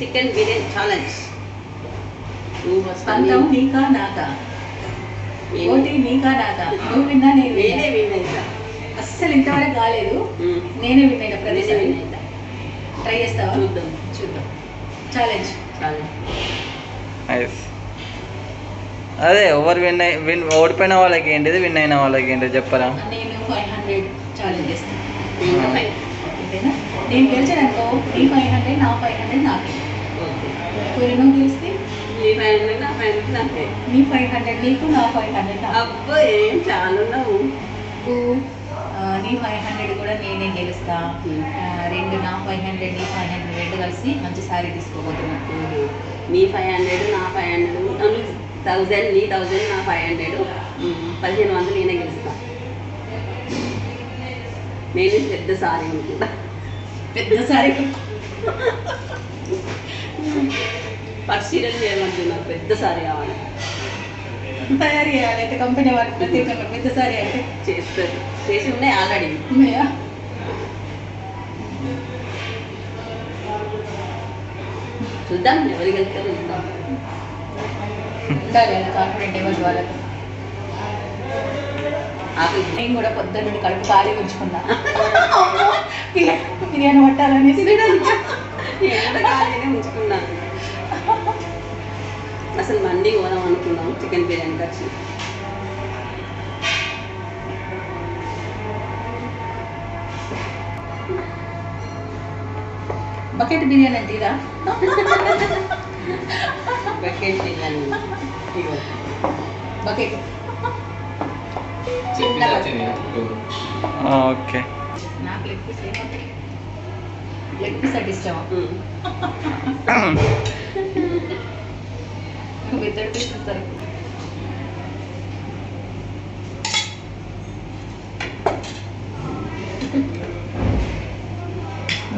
Chicken biryani challenge పంతం నీకా? నాకా పోటీ నీకా నాకా? నువ్వు విన్నా నేను నేనే విన్నా. అస్సలు ఇంతవరకు కాలేదు. ఉమ్. నేనే విన్నా నేనే ప్రతిసారి. విన్ అవుతా ట్రై చేస్తావా? చూద్దాం చూద్దాం. ఛాలెంజ్ ఛాలెంజ్ అదే ఎవరు విన్ అయి విన్ ఓడిపోయిన వాళ్ళకి ఏంటిది విన్ అయిన వాళ్ళకి ఏంటిది చెప్పరా? నేను ఫైవ్ హండ్రెడ్ ఛాలెంజ్ చేస్తాను నేను గెలిచాననుకో నీ ఫైవ్ హండ్రెడ్ నా ఫైవ్ హండ్రెడ్ నాకే. నువ్వు గెలిస్తే నీ ఫైవ్ హండ్రెడ్ నా ఫైవ్ హండ్రెడ్ నాకే నీ ఫైవ్ హండ్రెడ్ నీకు నా ఫైవ్ హండ్రెడ్ అబ్బో ఏం చాలా ఉన్నావు ఆ, నీ ఫైవ్ హండ్రెడ్ కూడా నేనే గెలుస్తా. రెండు నా ఫైవ్ హండ్రెడ్ నీ ఫైవ్ హండ్రెడ్ రెండు కలిసి మంచి శారీ తీసుకోబోతున్నా. నీ ఫైవ్ హండ్రెడ్ నా ఫైవ్ హండ్రెడ్ థౌజండ్ నీ థౌజండ్ నా ఫైవ్ హండ్రెడ్. పదిహేను వందలు నేనే గెలుస్తా. నేను పెద్ద సారీ అనుకుంటా. పరిశీలన చేయమంటున్నా పెద్ద సారీ కావాలి. తయారు చేయాలి అయితే కంపెనీ వారికి ప్రత్యేకంగా పెద్ద శారీ అంటే చేస్తారు. చేసి ఉన్నాయి ఆల్రెడీ ఉన్నాయా? చూద్దాం ఎవరు గెలుస్తారో చూద్దాం. ఉండాలి కాన్ఫిడెంట్ ఎవరి వాళ్ళకి? నేను కూడా పొద్దున్న కడుపు ఖాళీ ఉంచుకున్నా. బిర్యానీ పట్టాలనేసి నేను కూడా ఖాళీనే ఉంచుకున్నాను అసలు మండి పోదాం అనుకున్నాం చికెన్ బిర్యానీ వచ్చి బకెట్ బిర్యానీ అంటే ఇదా బకెట్ బిర్యానీ ఇగో బకెట్ చిన్న బకెట్ ఓకే నాకు లెగ్ పీస్ ఏమవుతుంది లెగ్ పీస్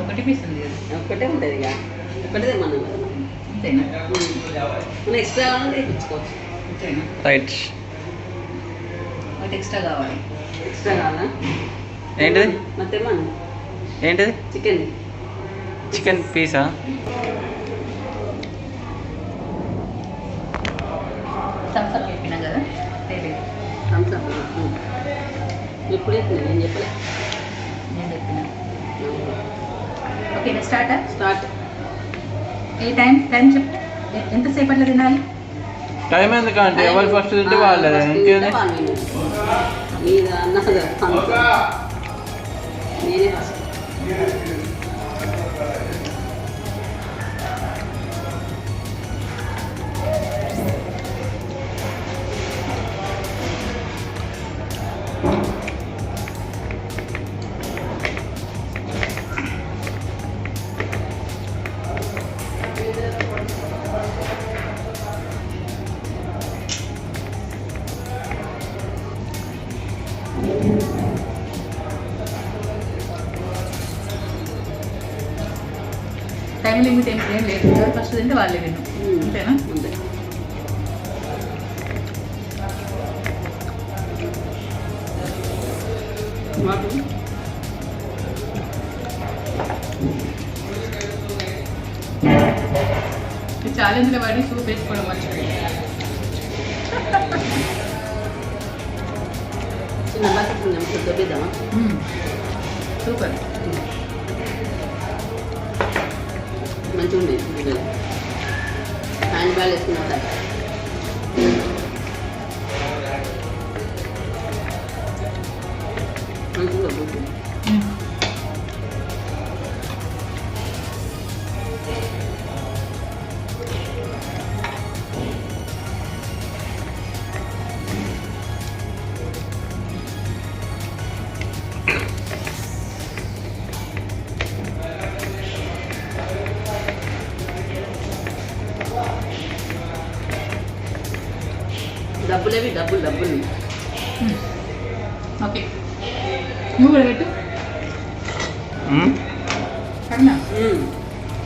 ఒకటి పీస్ ఉంది కదా. ఒక్కటే ఉంటుంది ఇక. ఒకటి మనం అంతేనా? ఎక్స్ట్రా కావాలంటే తెప్పించుకోవచ్చు. అంతేనా? రైట్ ఒకటి ఎక్స్ట్రా కావాలి. ఎక్స్ట్రా కావాలా? ఏంటిది? మత్తేమా ఏంటిది? చికెన్ చికెన్ పీసా? స్టార్ట్ స్టార్ట్ ఏ టైం టైం చెప్పు ఎంతసేపట్లో తినాలి? టైం ఎందుకంటే? ఎవరు ఫస్ట్ తింటే వాళ్ళది ఇంకేంది నేనే ఫస్ట్ టైం లిమిట్ ఏం ఏం లేదు. ఫస్ట్ తింటే వాళ్ళే విను అంతేనా? అంతే. మాకు? ఛాలెంజ్లో పడి సూప్ వేసుకోవడం మర్చిపోయింది చిన్న సూపర్. మంచిగా ఉంది ఇది. హ్యాండ్ బ్యాగ్ వేసుకున్నా మంచిగా ఉంది.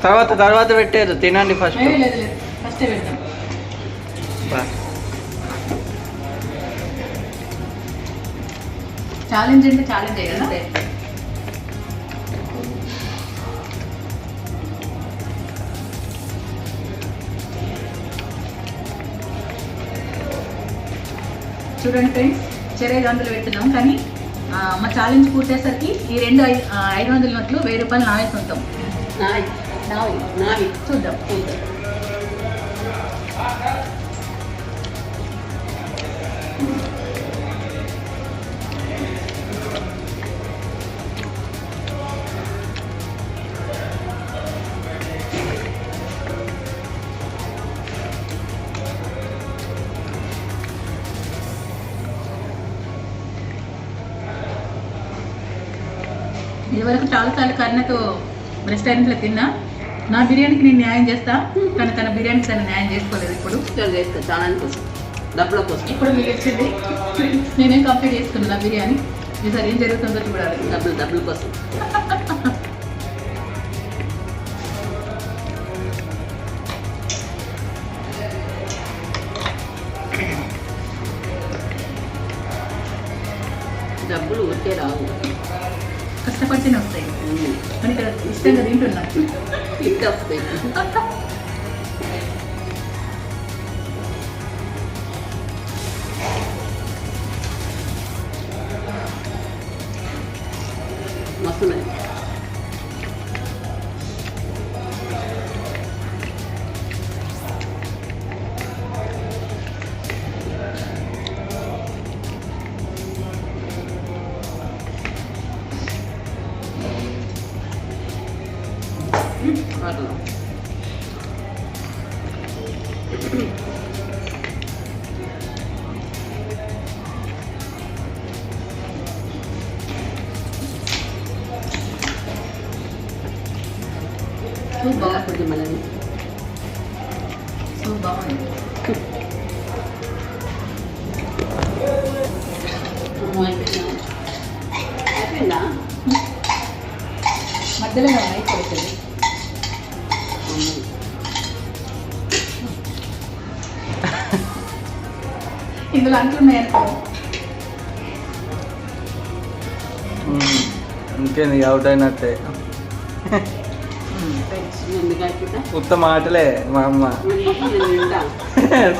తర్వాత తర్వాత పెట్టేది తినండి ఫస్ట్ చూడండి ఫ్రెండ్స్ చెరై వందలు పెడుతున్నాం కానీ మా ఛాలెంజ్ పూర్తయ్యేసరికి ఈ రెండు ఐదు వందల నోట్లు వెయ్యి రూపాయలు నాయకుంటాం నావి నావి చూద్దాం చూద్దాం ఇదివరకు చాలాసార్లు కర్ణతో రెస్టారెంట్లో తిన్నా. నా బిర్యానీకి నేను న్యాయం చేస్తా కానీ తన బిర్యానీకి తను న్యాయం చేసుకోలేదు ఇప్పుడు. చేస్తా. చాలా కోసం డబ్బుల కోసం. ఇప్పుడు మీకు ఇచ్చింది నేనేం కంప్లీట్ చేసుకున్నా నా బిర్యానీ. ఈసారి ఏం జరుగుతుందో చూడాలి. డబ్బులు డబ్బుల కోసం. డబ్బులు వచ్చే రావు. కష్టపడితేనే వస్తాయి కానీ ఇక్కడ ఇష్టంగా తింటున్నా సూప్ బాగా బాగుంది కొంచెం మళ్ళీ సూప్ బాగుంది అయిపోయిందా మధ్యలో అయిపోతుంది ఇందులో అంటున్నాయి ఇంకేంది అవుట్ అయినట్టే. ఉత్త మాటలే మా అమ్మ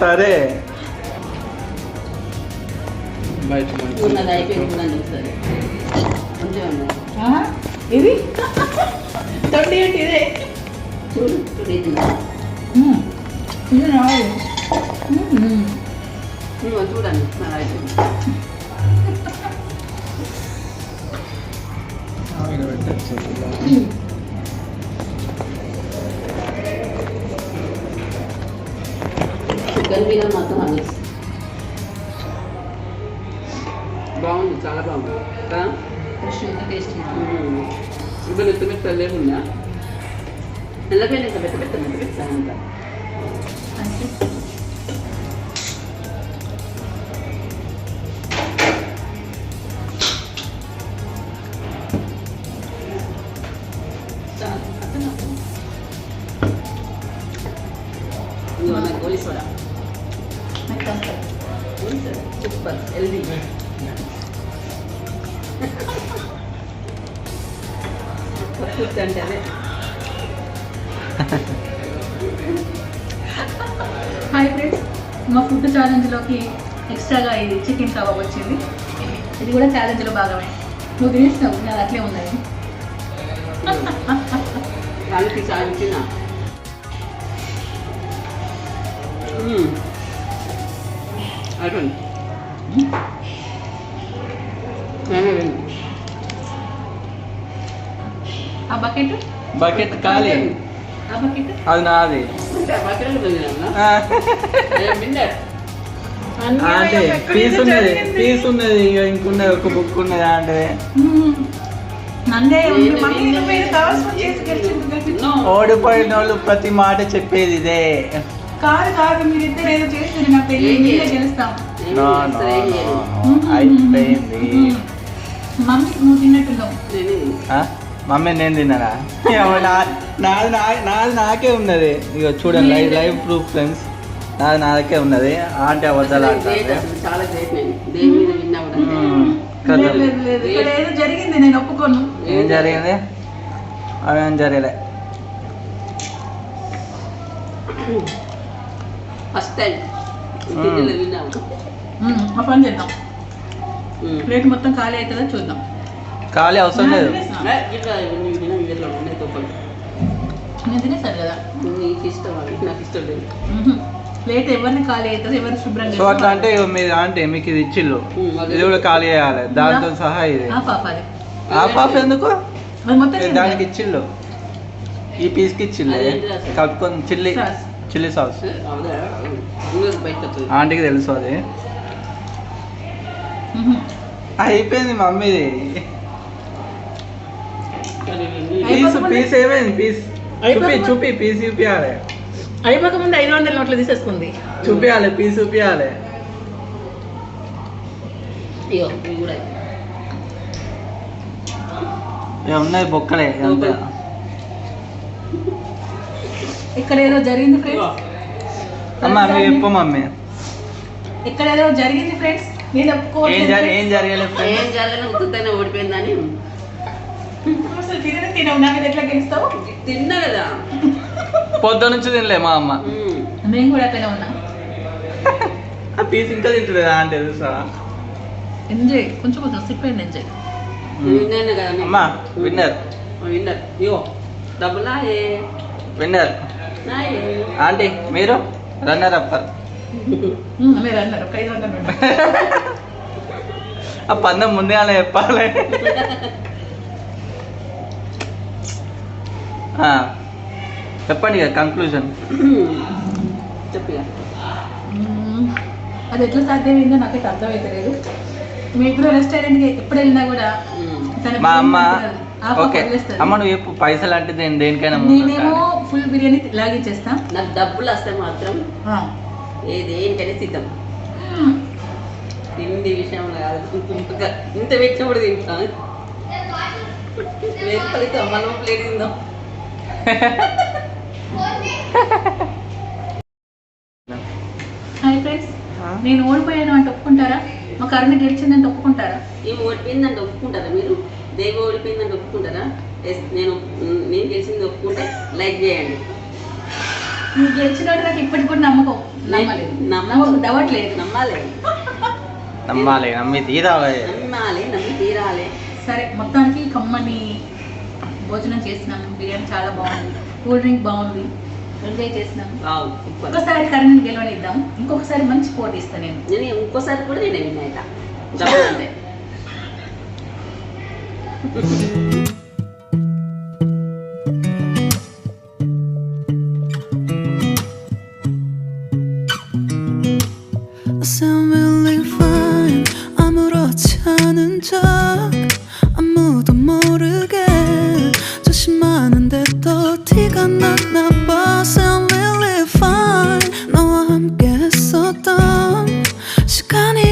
సరే? ఇది తొండి ఏంటి ఇదే చూడు ఇది. నువ్వు చూడండి మరి బిర్యానీ మొత్తం అది బాగుంది చాలా బాగుంది. కదా ఫ్రెష్ ఉంది టేస్ట్. ఇప్పుడు ఎత్తు పెట్ట లేకుండా ఎల్లపోయిన ఇంకా పెట్ట పెట్ట పెట్ట పెట్టాను సూపర్ హెల్దీ కూర్చో అంటే అదే హాయ్ ఫ్రెండ్స్ మా ఫుడ్ ఛాలెంజ్లోకి ఎక్స్ట్రాగా ఇది చికెన్ కబాబ్ వచ్చింది. ఇది కూడా ఛాలెంజ్లో భాగమే. నువ్వు తినేసినావు నాది అట్లే ఉన్నది దానికి సాధించిన. అయిపోయింది నేనే వెళ్ళి ఆ బకెట్? బకెట్ ఖాళీ. అది నాది. అంటే పీస్ ఉన్నది పీస్ ఉన్నది ఇక ఇంకున్నది ఒక బుక్ ఉన్నది అంటే. ఓడిపోయిన వాళ్ళు ప్రతి మాట చెప్పేది ఇదే. కాదు కాదు మీరిద్దరు ఏదో చేస్తుంది నాకు తెలియదు మీరే. గెలుస్తాం. No, no, మమ్మీ నువ్వు తిన్నట్టున్నావు ఆ? మమ్మీ నేను తిన్నానా? ఏమో నా- నాది నా- నాది నాకే ఉన్నది. ఇక చూడండి లైవ్ లైవ్ ప్రూఫ్ ఫ్రెండ్స్. నాది నాకే ఉన్నది. ఆంటీ అబద్ధాలు ఆడుతుంది చాలా గ్రేట్ నేను. దేని మీద విన్నా కూడా. మ్మ్. కదా. లేదు లేదు లేదు. ఇక్కడ ఏదో జరిగింది నేను ఒప్పుకోను. ఏం జరిగింది? అవేం జరగలే. ఫస్ట్ టైం ఆ పని చేద్దాం. ప్లేట్ మొత్తం ఖాళీ అవుతుందో చూద్దాం. ఖాళీ అవసరం లేదు. నేను తినేసాను కదా. నీకు ఇష్టం నాకు ఇష్టం. ప్లేట్ ఎవరిని ఖాళీ అవుతుంది సో అట్లా అంటే మీరు అంటే మీకు ఇది ఇచ్చిల్లు. ఇది కూడా ఖాళీ చేయాలి. దాంతో సహా ఇది. ఆ పాప అది. ఆ పాప ఎందుకు? దానికి ఇచ్చిల్లు ఈ పీస్కి ఇచ్చిల్లు? కలుపుకొని చిల్లీ. Chilli sauce. ఆంటీకి తెలుసు అది. అయిపోయింది మమ్మీది. పీస్ పీస్ ఏమైంది పీస్ చూపి చూపి పీస్ చూపియాలి. అయిపోక ముందు ఐదు వందల నోట్లు తీసేసుకుంది. చూపియాలి పీస్ చూపియాలి. ఉన్నాయి బొక్కలే అంతే. ఇక్కడ ఏదో జరిగింది. ఫ్రెండ్స్ అమ్మ చెప్పు మమ్మీ. ఇక్కడ ఏదో జరిగింది ఫ్రెండ్స్ నేను ఏం జరి ఏం జరగలేదు ఏం friends? జరగని ఉత్తుతనే ఓడిపోయిందని. అసలు తినని తినవు. నా మీద ఎట్లా గెలుస్తావు? తిన్నా కదా. పొద్దు నుంచి తినలే మా అమ్మ. మేము కూడా అట్లనే ఉన్నాం. ఆ పీస్ ఇంకా తింటుంది అంటే తెలుసా? ఎంజాయ్ కొంచెం కొంచెం సిప్ అయింది ఎంజాయ్ విన్నాను కదా నేను. అమ్మా విన్నర్. విన్నర్. ఇగో డబ్బులా ఏ విన్నర్. నాయే. ఆంటీ మీరు? Runner upper. మీరు అన్నారు. ఒక ఐదు వందలు ఉండు. ఆ పందెం ముందే అలా చెప్పాలి. ఆ, చెప్పండి ఇక కంక్లూజన్. అది ఎట్లా సాధ్యమైందో నాకైతే అర్థమైతలేదు. మీ ఇప్పుడు రెస్టారెంట్కి ఎప్పుడు వెళ్ళినా కూడా మా అమ్మ ఓకే. అమ్మ నువ్వు చెప్పు పైసలు అంటే దేని దేనికైనా నేనేమో ఫుల్ బిర్యానీ లాగించేస్తా నాకు డబ్బులు వస్తే మాత్రం ఆ. ఏది ఏంటనే సిద్ధం. తిండి విషయంలో కాదు. ఇంత పెట్టినప్పుడు లేదు ఫలితం మనం ప్లేట్ తిందాం. Hi friends. నేను ఓడిపోయాను అంటే ఒప్పుకుంటారా? మా కరుణ గెలిచిందంటే ఒప్పుకుంటారా? ఏమి ఓడిపోయిందంటే ఒప్పుకుంటారా మీరు? దేవి ఓడిపోయిందంటే ఒప్పుకుంటారా? ఎస్ నేను నేను గెలిచింది ఒప్పుకుంటే లైక్ చేయండి. నువ్వు గెలిచినట్టు నాకు ఇప్పటికి కూడా నమ్మకం. నమ్మలేదు. నమ్మకం. దవ్వట్లేదు నమ్మాలి. నమ్మాలి నమ్మి తీరాలి. నమ్మాలి నమ్మి తీరాలి. సరే మొత్తానికి కమ్మని భోజనం చేసినాం బిర్యానీ చాలా బాగుంది. కూల్ డ్రింక్ బాగుంది. ఎంజాయ్ చేసినాం ఒకసారి కరెంట్ గెలవనిద్దాం ఇంకొకసారి మంచి పోటీ ఇస్తాను నేను. నేను ఇంకోసారి కూడా నేను అంటే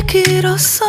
길었어.